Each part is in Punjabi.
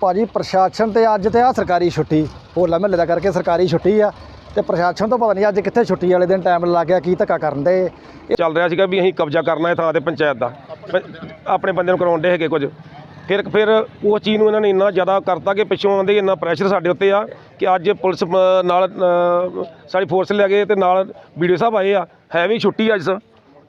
ਭਾਜੀ ਪ੍ਰਸ਼ਾਸਨ ਤੇ ਅੱਜ ਤੇ ਆ ਸਰਕਾਰੀ ਛੁੱਟੀ, ਹੋਲਾ ਮਹੱਲੇ ਦਾ ਕਰਕੇ ਸਰਕਾਰੀ ਛੁੱਟੀ ਆ ਤੇ ਪ੍ਰਸ਼ਾਸਨ ਤੋਂ ਪਤਾ ਨਹੀਂ ਅੱਜ ਕਿੱਥੇ ਛੁੱਟੀ ਵਾਲੇ ਦਿਨ ਟਾਈਮ ਲੱਗ ਗਿਆ, ਕੀ ਧੱਕਾ ਕਰਨ ਦੇ। ਇਹ ਚੱਲ ਰਿਹਾ ਸੀਗਾ ਵੀ ਅਸੀਂ ਕਬਜ਼ਾ ਕਰਨਾ ਹੈ ਥਾਂ ਤੇ ਪੰਚਾਇਤ ਦਾ। ਆਪਣੇ ਬੰਦੇ ਨੂੰ ਕਰਾਉਣ ਦੇ ਹੈਗੇ ਕੁਝ। ਫਿਰ ਫਿਰ ਉਹ ਚੀਜ਼ ਨੂੰ ਇਹਨਾਂ ਨੇ ਇੰਨਾ ਜ਼ਿਆਦਾ ਕਰਤਾ ਕਿ ਪਿੱਛੋਂ ਆਉਂਦੇ ਇੰਨਾ ਪ੍ਰੈਸ਼ਰ ਸਾਡੇ ਉੱਤੇ ਆ ਕਿ ਅੱਜ ਪੁਲਿਸ ਨਾਲ ਸਾਡੀ ਫੋਰਸ ਲੈ ਗਏ ਤੇ ਨਾਲ ਵੀਡੀਓ ਸਾਹਿਬ ਆਏ ਆ। ਹੈ ਵੀ ਛੁੱਟੀ ਅੱਜ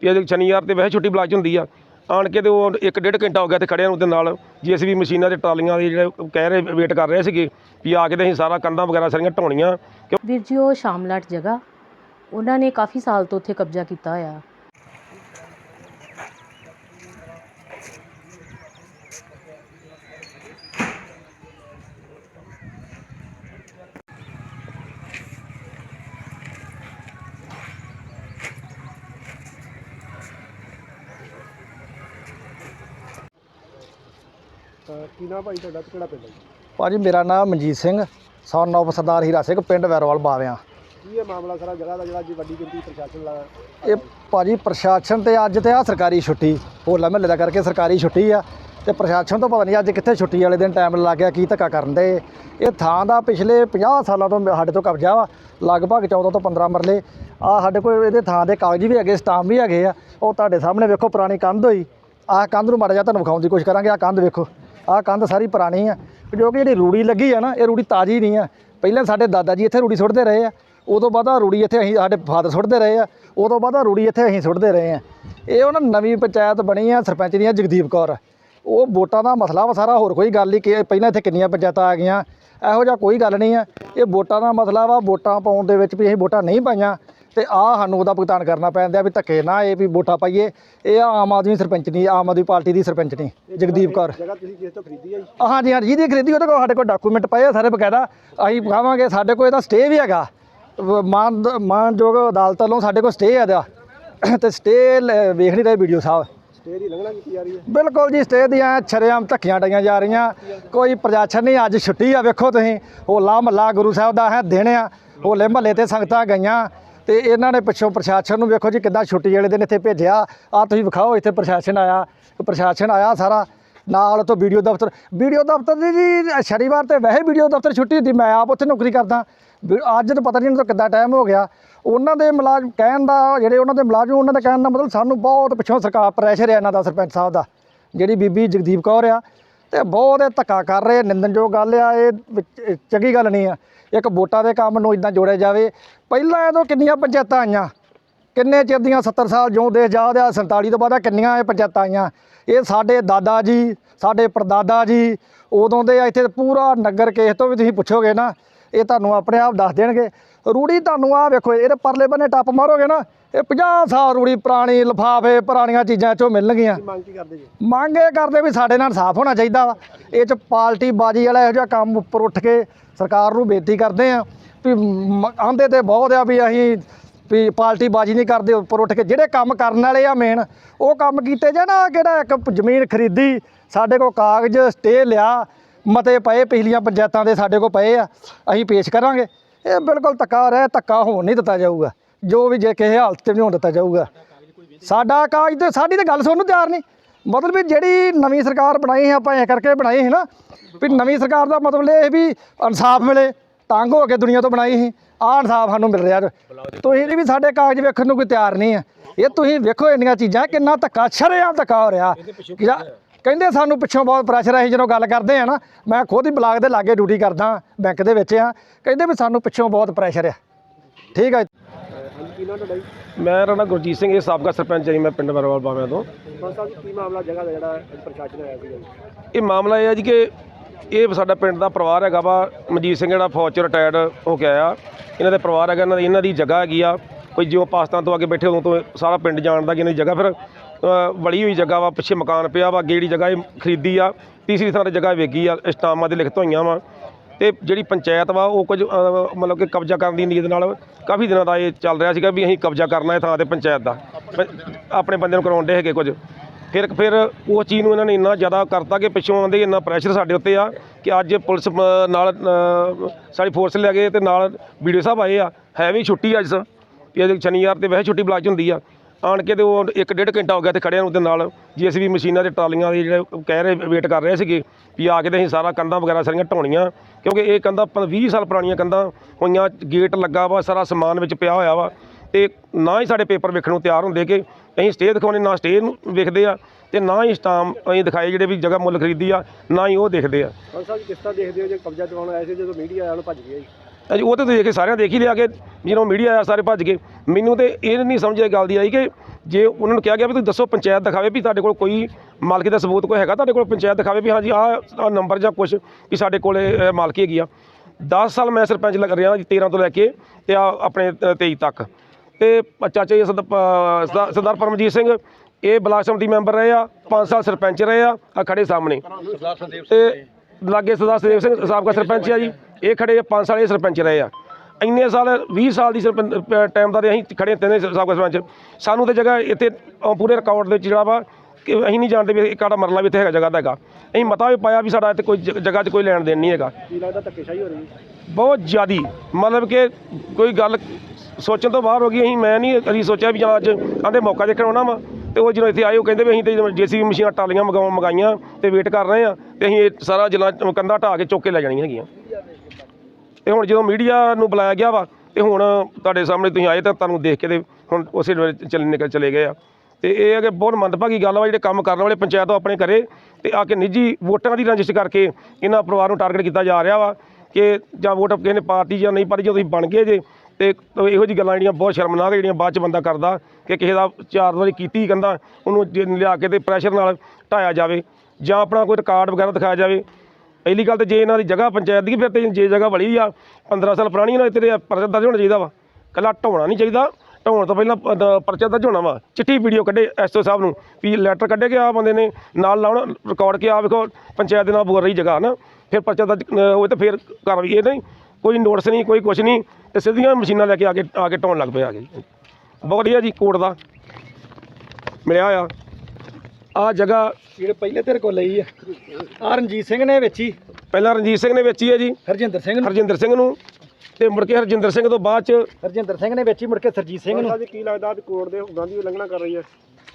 ਵੀ ਅੱਜ ਸ਼ਨੀਵਾਰ ਤੇ ਵੈਸੇ ਛੁੱਟੀ ਬਲਾਚ ਹੁੰਦੀ ਆ। ਆਣ ਕੇ ਤੇ ਉਹ ਇੱਕ ਡੇਢ ਘੰਟਾ ਹੋ ਗਿਆ ਤੇ ਖੜਿਆਂ ਨੂੰ ਤੇ ਨਾਲ ਜੀਐਸਬੀ ਮਸ਼ੀਨਾਂ ਤੇ ਟਰਾਲੀਆਂ ਦੇ ਜਿਹੜੇ ਕਹਿ ਰਹੇ, ਵੇਟ ਕਰ ਰਹੇ ਸੀਗੇ ਵੀ ਆ ਕੇ ਤੇ ਅਸੀਂ ਸਾਰਾ ਕੰਧਾਂ ਵਗੈਰਾ ਸਾਰੀਆਂ ਢਾਉਣੀਆਂ। ਕਿ ਵੀਰ ਜੀ, ਉਹ ਸ਼ਾਮਲਾਟ ਜਗ੍ਹਾ, ਉਹਨਾਂ ਨੇ ਕਾਫੀ ਸਾਲ ਤੋਂ ਉੱਥੇ ਕਬਜ਼ਾ ਕੀਤਾ ਹੋਇਆ। ਕੀ ਨਾਮ ਭਾਈ ਤੁਹਾਡਾ ਤੇ ਕਿਹੜਾ ਪਿੰਡ ਹੈ ਜੀ? ਭਾਜੀ ਮੇਰਾ ਨਾਮ ਮਨਜੀਤ ਸਿੰਘ ਸੌਨ ਨੌਬ ਸਰਦਾਰ ਹੀਰਾ ਸਿੰਘ ਪਿੰਡ ਵੈਰੋਵਾਲ ਬਾਵਿਆਂ। ਕੀ ਇਹ ਮਾਮਲਾ ਸਾਰਾ ਜਗ੍ਹਾ ਦਾ ਜਿਹੜਾ ਅੱਜ ਵੱਡੀ ਗਿਣਤੀ ਪ੍ਰਸ਼ਾਸਨ ਲਾ ਇਹ ਭਾਜੀ ਪ੍ਰਸ਼ਾਸਨ ਤੇ ਅੱਜ ਤੇ ਆ ਸਰਕਾਰੀ ਛੁੱਟੀ। ਹੋਲਾ ਮਹੱਲੇ ਦਾ ਕਰਕੇ ਸਰਕਾਰੀ ਛੁੱਟੀ ਆ ਤੇ ਪ੍ਰਸ਼ਾਸਨ ਤੋਂ ਪਤਾ ਨਹੀਂ ਅੱਜ ਕਿੱਥੇ ਛੁੱਟੀ ਵਾਲੇ ਦਿਨ ਟਾਈਮ ਲੱਗ ਗਿਆ ਕੀ ਧੱਕਾ ਕਰਨ ਦੇ। ਇਹ ਥਾਂ ਦਾ ਪਿਛਲੇ 50 ਸਾਲਾਂ ਤੋਂ ਸਾਡੇ ਤੋਂ ਕਬਜ਼ਾ ਵਾ ਲਗਭਗ 14 ਤੋਂ 15 ਮਰਲੇ। ਆ ਸਾਡੇ ਕੋਲ ਇਹਦੇ ਥਾਂ ਦੇ ਕਾਗਜ਼ ਵੀ ਹੈਗੇ ਸਟਾਮ ਵੀ ਹੈਗੇ ਆ। ਉਹ ਤੁਹਾਡੇ ਸਾਹਮਣੇ ਵੇਖੋ ਪੁਰਾਣੀ ਕੰਧ ਹੋਈ। ਆਹ ਕੰਧ ਨੂੰ ਮਾੜਾ ਜਿਹਾ ਤੁਹਾਨੂੰ ਵਿਖਾਉਣ ਦੀ ਕੋਸ਼ਿਸ਼ ਕਰਾਂਗੇ ਆਹ ਕੰਧ ਵੇਖੋ। ਆਹ ਕੰਧ ਸਾਰੀ ਪੁਰਾਣੀ ਆ। ਜੋ ਕਿ ਜਿਹੜੀ ਰੂੜੀ ਲੱਗੀ ਆ ਨਾ, ਇਹ ਰੂੜੀ ਤਾਜ਼ੀ ਨਹੀਂ ਆ। ਪਹਿਲਾਂ ਸਾਡੇ ਦਾਦਾ ਜੀ ਇੱਥੇ ਰੂੜੀ ਸੁੱਟਦੇ ਰਹੇ ਆ। ਉਦੋਂ ਬਾਅਦ ਆ ਰੂੜੀ ਇੱਥੇ ਅਸੀਂ, ਸਾਡੇ ਫਾਦਰ ਸੁੱਟਦੇ ਰਹੇ ਆ। ਉਦੋਂ ਬਾਅਦ ਆ ਰੂੜੀ ਇੱਥੇ ਅਸੀਂ ਸੁੱਟਦੇ ਰਹੇ ਆ। ਇਹ ਉਹਨਾਂ ਨਵੀਂ ਪੰਚਾਇਤ ਬਣੀ ਆ, ਸਰਪੰਚ ਦੀਆਂ ਜਗਦੀਪ ਕੌਰ। ਉਹ ਵੋਟਾਂ ਦਾ ਮਸਲਾ ਵਾ ਸਾਰਾ, ਹੋਰ ਕੋਈ ਗੱਲ ਨਹੀਂ ਕਿ ਪਹਿਲਾਂ ਇੱਥੇ ਕਿੰਨੀਆਂ ਪੰਚਾਇਤਾਂ ਆ ਗਈਆਂ। ਇਹੋ ਜਿਹਾ ਕੋਈ ਗੱਲ ਨਹੀਂ ਆ। ਇਹ ਵੋਟਾਂ ਦਾ ਮਸਲਾ ਵਾ, ਵੋਟਾਂ ਪਾਉਣ ਦੇ ਵਿੱਚ ਵੀ ਅਸੀਂ ਵੋਟਾਂ ਨਹੀਂ ਪਾਈਆਂ। ਤੇ ਆ ਸਾਨੂੰ ਉਹਦਾ ਭੁਗਤਾਨ ਕਰਨਾ ਪੈਂਦਾ ਵੀ ਧੱਕੇ ਨਾ ਇਹ ਵੀ ਵੋਟਾਂ ਪਾਈਏ। ਇਹ ਆਮ ਆਦਮੀ ਸਰਪੰਚ ਨਹੀਂ ਆਮ ਆਦਮੀ ਪਾਰਟੀ ਦੀ ਸਰਪੰਚ ਨਹੀਂ ਜਗਦੀਪ ਕੌਰ। ਜਗ੍ਹਾ ਤੁਸੀਂ ਕਿਸ ਤੋਂ ਖਰੀਦੀ ਹੈ ਜੀ? ਹਾਂਜੀ ਹਾਂਜੀ ਜਿਹਦੀ ਖਰੀਦੀ ਉਹਦੇ ਕੋਲ ਸਾਡੇ ਕੋਲ ਡਾਕੂਮੈਂਟ ਪਏ ਆ ਸਾਰੇ ਬਕਾਇਦਾ। ਅਸੀਂ ਵਿਖਾਵਾਂਗੇ ਸਾਡੇ ਕੋਲ ਇਹਦਾ ਸਟੇ ਵੀ ਹੈਗਾ। ਮਾਨ ਮਾਨਯੋਗ ਅਦਾਲਤ ਵੱਲੋਂ ਸਾਡੇ ਕੋਲ ਸਟੇ ਹੈ ਇਹਦਾ। ਤੇ ਸਟੇ ਵੇਖ ਨਹੀਂ ਰਹੇ ਵੀਡੀਓ ਸਾਹਿਬ। ਸਟੇ ਦੀ ਲੰਘਣਾ ਕੀਤੀ ਜਾ ਰਹੀ ਹੈ। ਬਿਲਕੁਲ ਜੀ ਸਟੇ ਦੀਆਂ ਛਰੇਆਮ ਧੱਕੀਆਂ ਡਾਈਆਂ ਜਾ ਰਹੀਆਂ। ਕੋਈ ਪ੍ਰਸ਼ਾਸਨ ਨਹੀਂ ਅੱਜ ਛੁੱਟੀ ਆ ਵੇਖੋ ਤੁਸੀਂ। ਹੋਲਾ ਮਹੱਲਾ ਗੁਰੂ ਸਾਹਿਬ ਦਾ ਹੈ ਦਿਨ ਆ। ਹੋਲੇ ਮਹੱਲੇ ਤੇ ਸੰਗਤਾਂ ਗਈਆਂ। ਤੇ ਇਹਨਾਂ ਨੇ ਪਿੱਛੋਂ ਪ੍ਰਸ਼ਾਸਨ ਨੂੰ ਵੇਖੋ ਜੀ ਕਿੱਦਾਂ ਛੁੱਟੀ ਵਾਲੇ ਦਿਨ ਇੱਥੇ ਭੇਜਿਆ। ਆ ਤੁਸੀਂ ਵਿਖਾਓ, ਇੱਥੇ ਪ੍ਰਸ਼ਾਸਨ ਆਇਆ ਪ੍ਰਸ਼ਾਸਨ ਆਇਆ ਸਾਰਾ। ਨਾਲ ਤੋਂ ਵੀਡੀਓ ਦਫ਼ਤਰ ਵੀਡੀਓ ਦਫ਼ਤਰ ਦੀ ਜੀ, ਸ਼ਨੀਵਾਰ ਤੇ ਵੈਸੇ ਵੀਡੀਓ ਦਫ਼ਤਰ ਛੁੱਟੀ ਹੁੰਦੀ, ਮੈਂ ਆਪ ਉੱਥੇ ਨੌਕਰੀ ਕਰਦਾ। ਵੀ ਅੱਜ ਤਾਂ ਪਤਾ ਨਹੀਂ ਉਹਨਾਂ ਤੋਂ ਕਿੱਦਾਂ ਟਾਈਮ ਹੋ ਗਿਆ। ਉਹਨਾਂ ਦੇ ਮੁਲਾਜ਼ਮ ਕਹਿਣ ਦਾ, ਜਿਹੜੇ ਉਹਨਾਂ ਦੇ ਮੁਲਾਜ਼ਮ, ਉਹਨਾਂ ਦਾ ਕਹਿਣ ਦਾ ਮਤਲਬ ਸਾਨੂੰ ਬਹੁਤ ਪਿੱਛੋਂ ਸਰਕਾਰ ਪ੍ਰੈਸ਼ਰ ਹੈ ਇਹਨਾਂ ਦਾ, ਸਰਪੰਚ ਸਾਹਿਬ ਦਾ, ਜਿਹੜੀ ਬੀਬੀ ਜਗਦੀਪ ਕੌਰ ਆ। ਤੇ ਬਹੁਤ ਇਹ ਧੱਕਾ ਕਰ ਰਹੇ ਨਿੰਦਨਯੋਗ ਗੱਲ ਆ, ਇਹ ਵਿੱਚ- ਚੰਗੀ ਗੱਲ ਨਹੀਂ ਆ। ਇੱਕ ਵੋਟਾਂ ਦੇ ਕੰਮ ਨੂੰ ਇਦਾਂ ਜੋੜਿਆ ਜਾਵੇ। ਪਹਿਲਾਂ ਇਹਦੋਂ ਕਿੰਨੀਆਂ ਪੰਚਾਇਤਾਂ ਆਈਆਂ? ਕਿੰਨੇ ਚਿਰ ਦੀਆਂ 70 ਸਾਲ ਜਿਉਂ ਦੇਸ਼ ਆਜ਼ਾਦ ਆ? 47 ਤੋਂ ਬਾਅਦ ਆ ਕਿੰਨੀਆਂ ਇਹ ਪੰਚਾਇਤਾਂ ਆਈਆਂ? ਇਹ ਸਾਡੇ ਦਾਦਾ ਜੀ, ਸਾਡੇ ਪਰਦਾਦਾ ਜੀ, ਉਦੋਂ ਦੇ ਇੱਥੇ ਪੂਰਾ ਨਗਰ ਕਿਸੇ ਤੋਂ ਵੀ ਤੁਸੀਂ ਪੁੱਛੋਗੇ ਨਾ ਇਹ ਤੁਹਾਨੂੰ ਆਪਣੇ ਆਪ ਦੱਸ ਦੇਣਗੇ। ਰੂੜੀ ਤੁਹਾਨੂੰ ਆ ਵੇਖੋ ਇਹਦੇ ਪਰਲੇ ਬੰਨੇ ਟੱਪ ਮਾਰੋਗੇ ਨਾ ਇਹ 50 ਸਾਲ ਰੂੜੀ ਪੁਰਾਣੀ ਲਿਫਾਫੇ ਪੁਰਾਣੀਆਂ ਚੀਜ਼ਾਂ ਚੋਂ ਮਿਲਣਗੀਆਂ ਮੰਗ ਕੀ ਕਰਦੇ ਜੀ? ਮੰਗ ਇਹ ਕਰਦੇ ਵੀ ਸਾਡੇ ਨਾਲ ਸਾਫ਼ ਹੋਣਾ ਚਾਹੀਦਾ ਵਾ। ਇਹ ਚ ਪਾਰਟੀ ਬਾਜੀ ਵਾਲਾ ਇਹੋ ਜਿਹਾ ਕੰਮ ਉੱਪਰ ਉੱਠ ਕੇ ਸਰਕਾਰ ਨੂੰ ਬੇਨਤੀ ਕਰਦੇ ਆ ਵੀ ਆਂਦੇ ਤੇ ਬਹੁਤ ਆ ਵੀ ਅਸੀਂ ਵੀ ਪਾਰਟੀ ਬਾਜੀ ਨਹੀਂ ਕਰਦੇ ਉੱਪਰ ਉੱਠ ਕੇ ਜਿਹੜੇ ਕੰਮ ਕਰਨ ਵਾਲੇ ਆ ਮੇਨ ਉਹ ਕੰਮ ਕੀਤੇ ਜਾ ਨਾ ਕਿਹੜਾ ਇੱਕ ਜ਼ਮੀਨ ਖਰੀਦੀ ਸਾਡੇ ਕੋਲ ਕਾਗਜ਼ ਸਟੇ ਲਿਆ ਮਤੇ ਪਏ ਪਿਛਲੀਆਂ ਪੰਚਾਇਤਾਂ ਦੇ ਸਾਡੇ ਕੋਲ ਪਏ ਆ ਅਸੀਂ ਪੇਸ਼ ਕਰਾਂਗੇ। ਇਹ ਬਿਲਕੁਲ ਧੱਕਾ ਰਹਿ ਧੱਕਾ ਹੋਣ ਨਹੀਂ ਦਿੱਤਾ ਜਾਊਗਾ। ਜੋ ਵੀ ਜੇ ਕਿਸੇ ਹਾਲਤ 'ਚ ਵੀ ਹੋਣ ਦਿੱਤਾ ਜਾਊਗਾ। ਸਾਡਾ ਕਾਗਜ਼ ਤੇ ਸਾਡੀ ਤਾਂ ਗੱਲ ਸੁਣਨ ਨੂੰ ਤਿਆਰ ਨਹੀਂ। ਮਤਲਬ ਵੀ ਜਿਹੜੀ ਨਵੀਂ ਸਰਕਾਰ ਬਣਾਈ ਹੈ ਆਪਾਂ ਇਹ ਕਰਕੇ ਬਣਾਈ ਸੀ ਨਾ ਵੀ ਨਵੀਂ ਸਰਕਾਰ ਦਾ ਮਤਲਬ ਇਹ ਵੀ ਇਨਸਾਫ ਮਿਲੇ ਤੰਗ ਹੋ ਕੇ ਦੁਨੀਆ ਤੋਂ ਬਣਾਈ ਸੀ। ਆਹ ਇਨਸਾਫ ਸਾਨੂੰ ਮਿਲ ਰਿਹਾ ਤੁਸੀਂ ਵੀ ਸਾਡੇ ਕਾਗਜ਼ ਵੇਖਣ ਨੂੰ ਕੋਈ ਤਿਆਰ ਨਹੀਂ ਹੈ ਇਹ ਤੁਸੀਂ ਵੇਖੋ ਇੰਨੀਆਂ ਚੀਜ਼ਾਂ ਕਿੰਨਾ ਧੱਕਾ ਸ਼ਰੇਆਮ ਧੱਕਾ ਹੋ ਰਿਹਾ। ਕਹਿੰਦੇ ਸਾਨੂੰ ਪਿੱਛੋਂ ਬਹੁਤ ਪ੍ਰੈਸ਼ਰ ਹੈ ਜਦੋਂ ਗੱਲ ਕਰਦੇ ਆ ਨਾ ਮੈਂ ਖੁਦ ਹੀ ਬਲਾਕ ਦੇ ਲਾਗੇ ਡਿਊਟੀ ਕਰਦਾ ਬੈਂਕ ਦੇ ਵਿੱਚ ਆ। ਕਹਿੰਦੇ ਵੀ ਸਾਨੂੰ ਪਿੱਛੋਂ ਬਹੁਤ ਪ੍ਰੈਸ਼ਰ ਆ। ਠੀਕ ਹੈ ਮੈਂ ਰਾਣਾ ਗੁਰਜੀਤ ਸਿੰਘ ਇਹ ਸਾਬਕਾ ਸਰਪੰਚ ਜੀ ਮੈਂ ਪਿੰਡ ਵਰਵਾਲ ਬਾਵਿਆਂ ਤੋਂ। ਸਰਪੰਚ ਸਾਹਿਬ ਜੀ ਕੀ ਮਾਮਲਾ ਜਗ੍ਹਾ ਦਾ ਜਿਹੜਾ ਅੱਜ ਪ੍ਰਸ਼ਾਸਨ ਆਇਆ ਸੀ ਇਹ ਮਾਮਲਾ ਇਹ ਹੈ ਜੀ ਕਿ ਇਹ ਸਾਡਾ ਪਿੰਡ ਦਾ ਪਰਿਵਾਰ ਹੈਗਾ ਵਾ ਮਨਜੀਤ ਸਿੰਘ ਜਿਹੜਾ ਫੌਜ ਚ ਰਿਟਾਇਰਡ ਹੋ ਕੇ ਆਇਆ। ਇਹਨਾਂ ਦੇ ਪਰਿਵਾਰ ਹੈਗਾ ਇਹਨਾਂ ਦੀ ਇਹਨਾਂ ਦੀ ਜਗ੍ਹਾ ਹੈਗੀ ਆ। ਕੋਈ ਜਿਉਂ ਪਾਕਿਸਤਾਨ ਤੋਂ ਅੱਗੇ ਬੈਠੇ ਉਦੋਂ ਤੋਂ ਸਾਰਾ ਪਿੰਡ ਜਾਣਦਾ ਕਿ ਇਹਨਾਂ ਦੀ ਜਗ੍ਹਾ ਫਿਰ ਅ, ਵਲੀ ਹੋਈ ਜਗ੍ਹਾ ਵਾ ਪਿੱਛੇ ਮਕਾਨ ਪਿਆ ਵਾ ਅੱਗੇ ਜਿਹੜੀ ਜਗ੍ਹਾ ਇਹ ਖਰੀਦੀ ਆ ਤੀਸਰੀ ਥਾਂ ਤੇ ਜਗ੍ਹਾ ਵੇਗੀ ਆ ਇਸਟਾਮਾਂ 'ਤੇ ਲਿਖਤ ਹੋਈਆਂ ਵਾ। ਤੇ ਜਿਹੜੀ ਪੰਚਾਇਤ ਵਾ ਉਹ ਕੁਝ ਮਤਲਬ ਕਿ ਕਬਜ਼ਾ ਕਰਨ ਦੀ ਨੀਅਤ ਨਾਲ ਕਾਫੀ ਦਿਨਾਂ ਦਾ ਇਹ ਚੱਲ ਰਿਹਾ ਸੀਗਾ ਵੀ ਅਸੀਂ ਕਬਜ਼ਾ ਕਰਨਾ ਹੈ ਥਾਂ ਤੇ ਪੰਚਾਇਤ ਦਾ। ਪ- ਆਪਣੇ ਬੰਦੇ ਨੂੰ ਕਰਾਉਣ ਹੈਗੇ ਕੁਝ। ਫਿਰ ਫਿਰ ਉਹ ਚੀਜ਼ ਨੂੰ ਇਹਨਾਂ ਨੇ ਇੰਨਾ ਜ਼ਿਆਦਾ ਕਰਤਾ ਕਿ ਪਿੱਛੋਂ ਆਉਂਦੇ ਇੰਨਾ ਪ੍ਰੈਸ਼ਰ ਸਾਡੇ ਉੱਤੇ ਆ ਕਿ ਅੱਜ ਪੁਲਿਸ ਨਾਲ ਸਾਡੀ ਫੋਰਸ ਲੈ ਗਏ ਤੇ ਨਾਲ ਵੀਡੀਓ ਸਾਹਿਬ ਆਏ ਆ ਹੈ ਵੀ ਛੁੱਟੀ ਅੱਜ ਵੀ ਅੱਜ ਸ਼ਨੀਵਾਰ ਤੇ ਵੈਸੇ ਛੁੱਟੀ ਬਲਾਚ ਹੁੰਦੀ ਆ। ਆਣ ਕੇ ਤੇ ਉਹ ਇੱਕ ਡੇਢ ਘੰਟਾ ਹੋ ਗਿਆ ਤੇ ਖੜਿਆਂ ਨੂੰ ਤੇ ਨਾਲ। ਜੀਸੀਬੀ ਮਸ਼ੀਨਾਂ ਤੇ ਟਰਾਲੀਆਂ ਦੇ ਜਿਹੜੇ ਉਹ ਕਹਿ ਰਹੇ, ਵੇਟ ਕਰ ਰਹੇ ਸੀਗੇ ਵੀ ਆ ਕੇ ਤੇ ਅਸੀਂ ਸਾਰਾ ਕੰਧਾਂ ਵਗੈਰਾ ਸਾਰੀਆਂ ਢਾਉਣੀਆਂ, ਕਿਉਂਕਿ ਇਹ ਕੰਧਾਂ 20 ਸਾਲ ਪੁਰਾਣੀਆਂ ਕੰਧਾਂ, ਹੋਈਆਂ ਗੇਟ ਲੱਗਾ ਵਾ, ਸਾਰਾ ਸਮਾਨ ਵਿੱਚ ਪਿਆ ਹੋਇਆ ਵਾ ਤੇ ਨਾ ਹੀ ਸਾਡੇ ਪੇਪਰ ਵੇਖਣ ਨੂੰ ਤਿਆਰ ਹੁੰਦੇ ਕਿ ਅਸੀਂ ਸਟੇ ਦਿਖਾਉਣੇ, ਨਾ ਸਟੇ ਨੂੰ ਵੇਖਦੇ ਆ ਤੇ ਨਾ ਹੀ ਸਟਾਮ ਅਸੀਂ ਦਿਖਾਏ ਜਿਹੜੇ ਵੀ ਜਗ੍ਹਾ ਮੁੱਲ ਖਰੀਦੀ ਆ, ਨਾ ਹੀ ਉਹ ਦੇਖਦੇ ਆ। ਸਾਹਿਬ ਕਿਸ ਤਰ੍ਹਾਂ ਦੇਖਦੇ ਹੋ, ਜੇ ਕਬਜ਼ਾ ਦਿਵਾਉਣ ਆਏ ਸੀ, ਜਦੋਂ ਮੀਡੀਆ ਆਇਆ ਭੱਜ ਗਿਆ ਜੀ। ਅਜੀ ਉਹ ਤੇ ਦੇਖ ਕੇ ਸਾਰਿਆਂ ਦੇਖ ਹੀ ਲਿਆ ਕਿ ਜਦੋਂ ਮੀਡੀਆ ਆਇਆ ਸਾਰੇ ਭੱਜ ਗਏ। ਮੈਨੂੰ ਤੇ ਇਹ ਨਹੀਂ ਸਮਝ ਆਈ ਗੱਲ ਦੀ ਆਈ ਕਿ ਜੇ ਉਹਨਾਂ ਨੂੰ ਕਿਹਾ ਗਿਆ ਵੀ ਤੁਸੀਂ ਦੱਸੋ ਪੰਚਾਇਤ ਦਿਖਾਵੇ ਵੀ ਤੁਹਾਡੇ ਕੋਲ ਕੋਈ ਮਾਲਕੀ ਦਾ ਸਬੂਤ ਕੋਈ ਹੈਗਾ ਤੁਹਾਡੇ ਕੋਲ ਪੰਚਾਇਤ ਦਿਖਾਵੇ ਵੀ ਹਾਂਜੀ ਆਹ ਨੰਬਰ ਜਾਂ ਕੁਝ ਵੀ ਸਾਡੇ ਕੋਲੇ ਮਾਲਕੀ ਹੈਗੀ ਆ। 10 ਸਾਲ ਮੈਂ ਸਰਪੰਚ ਲੱਗ ਰਿਹਾ ਜੀ 13 ਤੋਂ ਲੈ ਕੇ ਤੇ ਆ ਆਪਣੇ ਅ, 23 ਤੱਕ। ਤੇ ਚਾਚਾ ਜੀ ਸਰਦਾਰ ਪਰਮਜੀਤ ਸਿੰਘ ਇਹ ਬਲਾਕ ਸਮਿਤੀ ਮੈਂਬਰ ਰਹੇ ਆ 5 ਸਾਲ ਸਰਪੰਚ ਰਹੇ ਆ ਆ ਖੜੇ ਸਾਹਮਣੇ। ਤੇ ਲਾਗੇ ਸਰਦਾਰ ਸਦੇਵ ਸਿੰਘ ਸਾਬਕਾ ਸਰਪੰਚ ਆ ਜੀ। ਇਹ ਖੜੇ 5 ਸਾਲ ਇਹ ਸਰਪੰਚ ਰਹੇ ਆ। ਇੰਨੇ ਸਾਲ 20 ਸਾਲ ਦੀ ਸਰਪੰਚ ਟਾਈਮ ਦਾ ਤੇ ਅਸੀਂ ਖੜੇ ਤਿੰਨੇ ਸਾਬਕਾ ਸਰਪੰਚ। ਸਾਨੂੰ ਤੇ ਜਗ੍ਹਾ ਇੱਥੇ ਪੂਰੇ ਰਿਕਾਰਡ ਦੇ ਵਿੱਚ ਜਿਹੜਾ ਵਾ ਕਿ ਅਸੀਂ ਨਹੀਂ ਜਾਣਦੇ ਵੀ ਇਹ ਕਾੜਾ ਮਰਲਾ ਵੀ ਇੱਥੇ ਹੈਗਾ ਜਗ੍ਹਾ ਦਾ ਹੈਗਾ। ਅਸੀਂ ਮਤਾ ਵੀ ਪਾਇਆ ਵੀ ਸਾਡਾ ਇੱਥੇ ਕੋਈ ਜਗ੍ਹਾ 'ਚ ਕੋਈ ਲੈਣ ਦੇਣ ਨਹੀਂ ਹੈਗਾ। ਕੀ ਲੱਗਦਾ ਧੱਕੇਸ਼ਾਹੀ ਹੋ ਰਹੀ ਹੈ? ਬਹੁਤ ਜ਼ਿਆਦੀ। ਮਤਲਬ ਕਿ ਕੋਈ ਗੱਲ ਸੋਚਣ ਤੋਂ ਬਾਹਰ ਹੋ ਗਈ ਅਸੀਂ ਮੈਂ ਨਹੀਂ ਕਦੀ ਸੋਚਿਆ ਵੀ ਜਾਂ ਅੱਜ ਆਂਦੇ ਮੌਕਾ ਦੇਖਣ ਆਉਣਾ ਵਾ ਤੇ ਉਹ ਜਦੋਂ ਇੱਥੇ ਆਏ ਉਹ ਕਹਿੰਦੇ ਵੀ ਅਸੀਂ ਤੇ ਜੀਸੀਬੀ ਮਸ਼ੀਨਾਂ ਟਾਲੀਆਂ ਮਗਾਉ ਮਗਾਈਆਂ ਤੇ ਵੇਟ ਕਰ ਰਹੇ ਆ ਤੇ ਅਸੀਂ ਇਹ ਸਾਰਾ ਜਿਲਾ ਕੰਧਾ ਢਾਹ ਕੇ ਚੁੱਕ ਕੇ ਲੈ ਜਾਣੀਆਂ ਹੈਗੀਆਂ। ਤੇ ਹੁਣ ਜਦੋਂ ਮੀਡੀਆ ਨੂੰ ਬੁਲਾਇਆ ਗਿਆ ਵਾ, ਤੇ ਹੁਣ ਤੁਹਾਡੇ ਸਾਹਮਣੇ ਤੁਸੀਂ ਆਏ ਤਾਂ ਤੁਹਾਨੂੰ ਦੇਖ ਕੇ ਤੇ ਹੁਣ ਉਸੇ ਵੇਲੇ ਚੱਲ ਨਿਕਲ ਚਲੇ ਗਏ ਆ। ਤੇ ਇਹ ਹੈ ਕਿ ਬਹੁਤ ਮੰਦਭਾਗੀ ਗੱਲ ਵਾ, ਜਿਹੜੇ ਕੰਮ ਕਰਨ ਵਾਲੇ ਪੰਚਾਇਤ ਉਹ ਆਪਣੇ ਕਰੇ ਤੇ ਆ ਕੇ ਨਿੱਜੀ ਵੋਟਾਂ ਦੀ ਰੰਜਿਸ਼ ਕਰਕੇ ਇਹਨਾਂ ਪਰਿਵਾਰ ਨੂੰ ਟਾਰਗੇਟ ਕੀਤਾ ਜਾ ਰਿਹਾ ਵਾ ਕਿ ਜਾਂ ਵੋਟ ਕਿਸੇ ਨੇ ਪਾਰਟੀ ਜਾਂ ਨਹੀਂ ਪਾਰਟੀ ਜਦੋਂ ਤੁਸੀਂ ਬਣ ਗਏ ਜੇ, ਤੇ ਇਹੋ ਜਿਹੀ ਗੱਲਾਂ ਜਿਹੜੀਆਂ ਬਹੁਤ ਸ਼ਰਮਨਾਕ ਜਿਹੜੀਆਂ ਬਾਅਦ ਚ ਬੰਦਾ ਕਰਦਾ ਕਿ ਕਿਸੇ ਦਾ ਚਾਰ ਵਾਰੀ ਕੀਤੀ ਕਹਿੰਦਾ ਉਹਨੂੰ ਜੇ ਲਿਆ ਕੇ ਤੇ ਪ੍ਰੈਸ਼ਰ ਨਾਲ ਢਾਇਆ ਜਾਵੇ ਜਾਂ ਆਪਣਾ ਕੋਈ ਰਿਕਾਰਡ ਵਗੈਰਾ ਦਿਖਾਇਆ ਜਾਵੇ। ਪਹਿਲੀ ਗੱਲ ਤੇ ਜੇ ਇਹਨਾਂ ਦੀ ਜਗ੍ਹਾ ਪੰਚਾਇਤ ਦੀ ਫਿਰ ਤੇ ਜੇ ਜਗ੍ਹਾ ਵਲੀ ਆ 15 ਸਾਲ ਪੁਰਾਣੀ ਇਹਨਾਂ ਤੇਰੇ ਪਰਚਾ ਦਰਜ ਹੋਣਾ ਚਾਹੀਦਾ ਵਾ। ਕੱਲਾ ਢੋਣਾ ਨਹੀਂ ਚਾਹੀਦਾ ਢੋਣ ਤੋਂ ਪਹਿਲਾਂ ਪਰਚਾ ਦਰਜ ਹੋਣਾ ਵਾ। ਚਿੱਠੀ ਵੀਡੀਓ ਕੱਢੇ ਐਸਓ ਸਾਹਿਬ ਨੂੰ ਵੀ ਲੈਟਰ ਕੱਢੇ ਕਿ ਆ ਬੰਦੇ ਨੇ ਨਾਲ ਲਾਉਣ ਰਿਕਾਰਡ ਕੇ ਆ ਵੇਖੋ ਪੰਚਾਇਤ ਦੇ ਨਾਲ ਬੋਲ ਰਹੀ ਜਗ੍ਹਾ ਨਾ ਫਿਰ ਪਰਚਾ ਦਰਜ ਅ, ਹੋਏ ਤੇ ਫਿਰ ਕਾਰਵਾਈ ਇਹ ਨਹੀਂ ਕੋਈ ਨੋਟਿਸ ਨਹੀਂ ਕੋਈ ਕੁਛ ਨਹੀਂ ਤੇ ਸਿੱਧੀਆਂ ਮਸ਼ੀਨਾਂ ਲੈ ਕੇ ਆ ਕੇ ਆ ਕੇ ਢੋਣ ਲੱਗ ਪਏ ਆ ਕੇ ਬਹੁਤ ਵਧੀਆ ਜੀ ਕੋਰਟ ਦਾ ਮਿਲਿਆ ਆ। ਆ ਜਗ੍ਹਾ ਜਿਹੜੇ ਪਹਿਲੇ ਤੇਰੇ ਕੋਲ ਲਈ ਆ। ਆਹ ਰਣਜੀਤ ਸਿੰਘ ਨੇ ਵੇਚੀ। ਪਹਿਲਾਂ ਰਣਜੀਤ ਸਿੰਘ ਨੇ ਵੇਚੀ ਹੈ ਜੀ। ਹਰਜਿੰਦਰ ਸਿੰਘ ਨੂੰ। ਹਰਜਿੰਦਰ ਸਿੰਘ ਨੂੰ। ਤੇ ਮੁੜ ਕੇ ਹਰਜਿੰਦਰ ਸਿੰਘ ਤੋਂ ਬਾਅਦ ਚ ਹਰਜਿੰਦਰ ਸਿੰਘ ਨੇ ਵੇਚੀ ਮੁੜ ਕੇ ਸਰਜੀਤ ਸਿੰਘ ਨੂੰ। ਸਾਹਿਬ ਜੀ ਕੀ ਲੱਗਦਾ ਵੀ ਕੋਰਟ ਦੇ ਹੁਕਮਾਂ ਦੀ ਉਲੰਘਣਾ ਕਰ ਰਹੀ ਹੈ?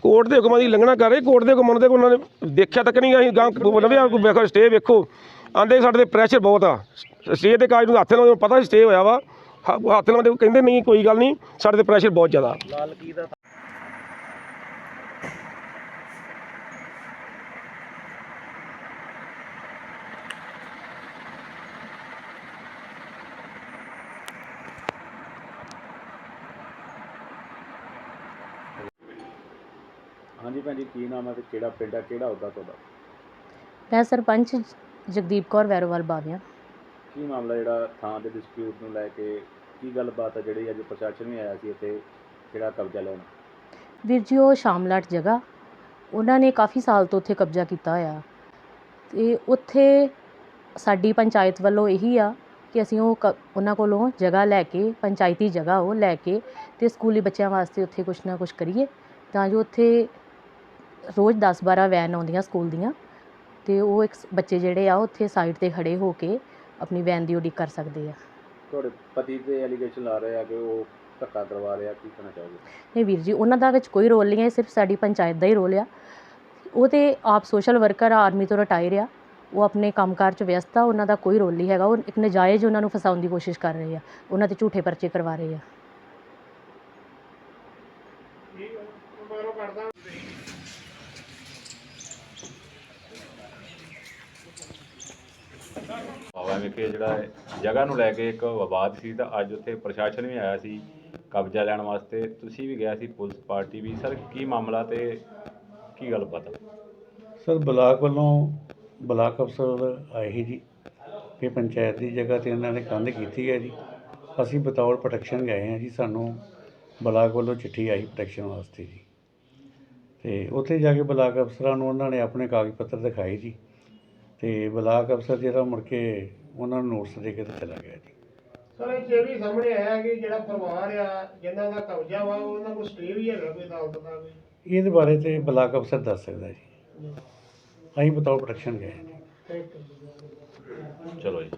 ਕੋਰਟ ਦੇ ਹੁਕਮਾਂ ਦੀ ਲੰਘਣਾ ਕਰ ਰਹੇ ਕੋਰਟ ਦੇ ਹੁਕਮਾਂ ਦੇ ਉਹਨਾਂ ਨੇ ਦੇਖਿਆ ਤੱਕ ਨਹੀਂ ਅਸੀਂ ਗਾਂ ਲਵਿਆ ਕੋਈ ਵੇਖੋ ਸਟੇ ਵੇਖੋ। ਆਂਦੇ ਸਾਡੇ ਤੇ ਪ੍ਰੈਸ਼ਰ ਬਹੁਤ ਆ। ਸਟੇ ਦੇ ਕਾਜ ਨੂੰ ਹੱਥ ਨਾਲ ਪਤਾ ਸਟੇ ਹੋਇਆ ਵਾ। ਹ- ਹੱਥ ਨਾਲ ਦੇ ਕਹਿੰਦੇ ਨਹੀਂ ਕੋਈ ਗੱਲ ਨਹੀਂ। ਸਾਡੇ ਤੇ ਪ੍ਰੈਸ਼ਰ ਬਹੁਤ ਜ਼ਿਆਦਾ। ਹਾਂਜੀ ਭੈਣ ਜੀ ਕੀ ਨਾਮ ਹੈ ਤੇ ਕਿਹੜਾ ਪਿੰਡ ਹੈ ਕਿਹੜਾ ਉਹਦਾ ਤੁਹਾਡਾ? ਮੈਂ ਸਰਪੰਚ ਜਗਦੀਪ ਕੌਰ ਵੈਰੋਵਾਲ ਬਾਵੀਆਂ। ਕੀ ਮਾਮਲਾ ਜਿਹੜਾ ਥਾਂ ਦੇ ਡਿਸਪਿਊਟ ਨੂੰ ਲੈ ਕੇ ਕੀ ਗੱਲਬਾਤ ਹੈ ਜਿਹੜੀ ਅੱਜ ਪ੍ਰਸ਼ਾਸਨ ਵੀ ਆਇਆ ਸੀ ਇੱਥੇ ਜਿਹੜਾ ਕਬਜ਼ਾ ਲੈਣ? ਵੀਰ ਜੀ ਉਹ ਸ਼ਾਮਲਾਟ ਜਗ੍ਹਾ ਉਹਨਾਂ ਨੇ ਕਾਫੀ ਸਾਲ ਤੋਂ ਉੱਥੇ ਕਬਜ਼ਾ ਕੀਤਾ ਹੋਇਆ। ਤੇ ਉੱਥੇ ਸਾਡੀ ਪੰਚਾਇਤ ਵੱਲੋਂ ਇਹੀ ਆ ਕਿ ਅਸੀਂ ਉਹ ਕ- ਉਹਨਾਂ ਕੋਲੋਂ ਜਗ੍ਹਾ ਲੈ ਕੇ ਪੰਚਾਇਤੀ ਜਗ੍ਹਾ ਉਹ ਲੈ ਕੇ ਤੇ ਸਕੂਲੀ ਬੱਚਿਆਂ ਵਾਸਤੇ ਉੱਥੇ ਕੁਛ ਨਾ ਕੁਛ ਕਰੀਏ ਤਾਂ ਜੋ ਉੱਥੇ ਰੋਜ਼ 10 12 ਵੈਨ ਆਉਂਦੀਆਂ ਸਕੂਲ ਦੀਆਂ ਤੇ ਉਹ ਇੱਕ ਬੱਚੇ ਜਿਹੜੇ ਆ ਉੱਥੇ ਸਾਈਡ ਤੇ ਖੜੇ ਹੋ ਕੇ ਆਪਣੀ ਵੈਨ ਦੀ ਉਡੀਕ ਕਰ ਸਕਦੇ ਆ। ਤੁਹਾਡੇ ਪਤੀ ਤੇ ਐਲੀਗੇਸ਼ਨ ਲਾ ਰਹੇ ਆ ਕਿ ਉਹ ਧੱਕਾ ਕਰਵਾ ਰਿਹਾ ਕੀ ਕਹਿਣਾ ਚਾਹੋਗੇ? ਨਹੀਂ ਵੀਰ ਜੀ ਉਹਨਾਂ ਦਾ ਵਿੱਚ ਕੋਈ ਰੋਲ ਨਹੀਂ ਹੈ ਸਿਰਫ ਸਾਡੀ ਪੰਚਾਇਤ ਦਾ ਹੀ ਰੋਲ ਆ। ਉਹ ਤੇ ਆਪ ਸੋਸ਼ਲ ਵਰਕਰ ਆ ਆਰਮੀ ਤੋਂ ਰਿਟਾਇਰ ਆ। ਉਹ ਆਪਣੇ ਕੰਮਕਾਰ 'ਚ ਵਿਅਸਤ ਆ ਉਹਨਾਂ ਦਾ ਕੋਈ ਰੋਲ ਨਹੀਂ ਹੈਗਾ। ਉਹ ਇੱਕ ਨਜਾਇਜ਼ ਉਹਨਾਂ ਨੂੰ ਫਸਾਉਣ ਦੀ ਕੋਸ਼ਿਸ਼ ਕਰ ਰਹੇ ਆ। ਉਹਨਾਂ ਤੇ ਝੂਠੇ ਪਰਚੇ ਕਰਵਾ ਰਹੇ ਆ। ਭਾਵੇਂ ਵਿਖੇ ਜਿਹੜਾ ਜਗ੍ਹਾ ਨੂੰ ਲੈ ਕੇ ਇੱਕ ਵਿਵਾਦ ਸੀ ਤਾਂ ਅੱਜ ਉੱਥੇ ਪ੍ਰਸ਼ਾਸਨ ਵੀ ਆਇਆ ਸੀ ਕਬਜ਼ਾ ਲੈਣ ਵਾਸਤੇ। ਤੁਸੀਂ ਵੀ ਗਿਆ ਸੀ ਪੁਲਿਸ ਪਾਰਟੀ ਵੀ। ਸਰ, ਕੀ ਮਾਮਲਾ ਤੇ ਕੀ ਗੱਲ ਪਤਾ ਸਰ, ਬਲਾਕ ਵੱਲੋਂ ਬਲਾਕ ਅਫਸਰ ਆਏ ਸੀ ਜੀ। ਕਿ ਪੰਚਾਇਤ ਦੀ ਜਗ੍ਹਾ ਤੇ ਇਹਨਾਂ ਨੇ ਕੰਧ ਕੀਤੀ ਹੈ ਜੀ। ਅਸੀਂ ਬਤੌਰ ਪ੍ਰੋਟੈਕਸ਼ਨ ਗਏ ਹਾਂ ਜੀ। ਸਾਨੂੰ ਬਲਾਕ ਵੱਲੋਂ ਚਿੱਠੀ ਆਈ ਪ੍ਰੋਟੈਕਸ਼ਨ ਵਾਸਤੇ ਜੀ। ਤੇ ਉੱਥੇ ਜਾ ਕੇ ਬਲਾਕ ਅਫਸਰਾਂ ਨੂੰ ਉਹਨਾਂ ਨੇ ਆਪਣੇ ਕਾਗਜ਼ ਪੱਤਰ ਦਿਖਾਏ ਜੀ। ਤੇ ਬਲਾਕ ਅਫਸਰ ਜਿਹੜਾ ਮੁੜ ਕੇ ਉਹਨਾਂ ਨੂੰ ਨੋਟਿਸ ਦੇ ਕੇ ਤੇ ਚਲਾ ਗਿਆ ਜੀ। ਸਰ ਇਹ ਵੀ ਸਾਹਮਣੇ ਆਇਆ ਕਿ ਜਿਹੜਾ ਪਰਿਵਾਰ ਆ ਜਿਨ੍ਹਾਂ ਦਾ ਕਬਜ਼ਾ ਵਾ ਉਹਨਾਂ ਕੋਲ ਸਟੇ ਵੀ ਹੈਗਾ ਕੋਈ ਅਦਾਲਤ ਦਾ ਕੋਈ ਇਹਦੇ ਬਾਰੇ ਤੇ ਬਲਾਕ ਅਫਸਰ ਦੱਸ ਸਕਦਾ ਜੀ। ਅਸੀਂ ਬਤੌਰ ਪ੍ਰੋਟੈਕਸ਼ਨ ਗਏ ਜੀ। ਥੈਂਕ ਯੂ ਚਲੋ ਜੀ।